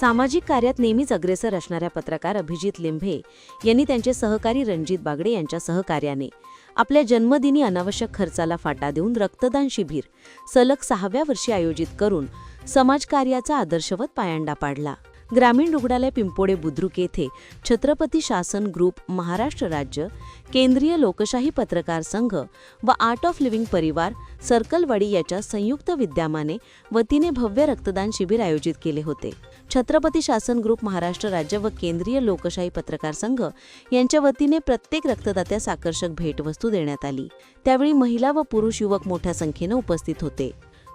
सामाजिक कार्यात नेहमीच अग्रेसर असणाऱ्या पत्रकार अभिजित लिंभे यांनी त्यांचे सहकारी रणजित बागडे यांच्या सहकार्याने आपल्या जन्मदिनी अनावश्यक खर्चाला फाटा देऊन रक्तदान शिबिर सलग सहाव्या वर्षी आयोजित करून समाजकार्याचा आदर्शवत पायंडा पाडला. ग्रामीण रुग्णालय पिंपोडे बुद्रुक येथे छत्रपती शासन ग्रुप महाराष्ट्र राज्य केंद्रीय लोकशाही पत्रकार संघ व आर्ट ऑफ लिव्हिंग परिवार सर्कलवाडी याच्या संयुक्त विद्यमाने वतीने भव्य रक्तदान शिबिर आयोजित केले होते. छत्रपती शासन ग्रुप महाराष्ट्र राज्य व केंद्रीय लोकशाही पत्रकार संघ यांच्या वतीने प्रत्येक रक्तदात्यास आकर्षक भेटवस्तू देण्यात आली. त्यावेळी महिला व पुरुष युवक मोठ्या संख्येने उपस्थित होते.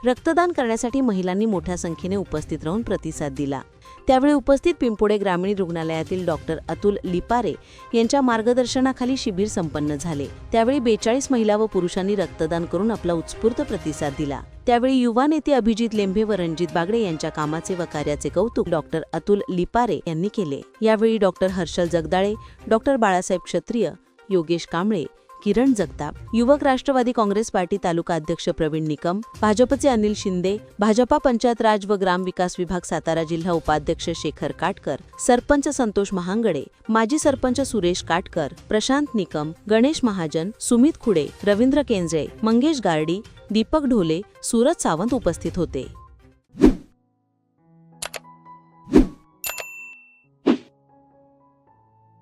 रक्तदान करण्यासाठी महिलांनी मोठ्या संख्येने उपस्थित राहून प्रतिसाद दिला. त्यावेळी उपस्थित पिंपुडे ग्रामीण रुग्णालयातील डॉक्टर अतुल लिपारे यांच्या मार्गदर्शनाखाली शिबिर संपन्न झाले. त्यावेळी बेचाळीस महिला व पुरुषांनी रक्तदान करून आपला उत्स्फूर्त प्रतिसाद दिला. त्यावेळी युवा नेते अभिजित लेंभे व रणजित बागडे यांच्या कामाचे व कार्याचे कौतुक डॉक्टर अतुल लिपारे यांनी केले. यावेळी डॉक्टर हर्षल जगदाळे डॉक्टर बाळासाहेब क्षत्रिय योगेश कांबळे किरण जगताप युवक राष्ट्रवादी काँग्रेस पार्टी तालुका अध्यक्ष प्रवीण निकम भाजपचे अनिल शिंदे भाजपा पंचायत राज व ग्राम विकास विभाग सातारा जिल्हा उपाध्यक्ष शेखर काटकर सरपंच संतोष महांगडे माजी सरपंच सुरेश काटकर प्रशांत निकम गणेश महाजन सुमित खुडे रवींद्र केंजळे मंगेश गार्डी दीपक ढोले सूरज सावंत उपस्थित होते.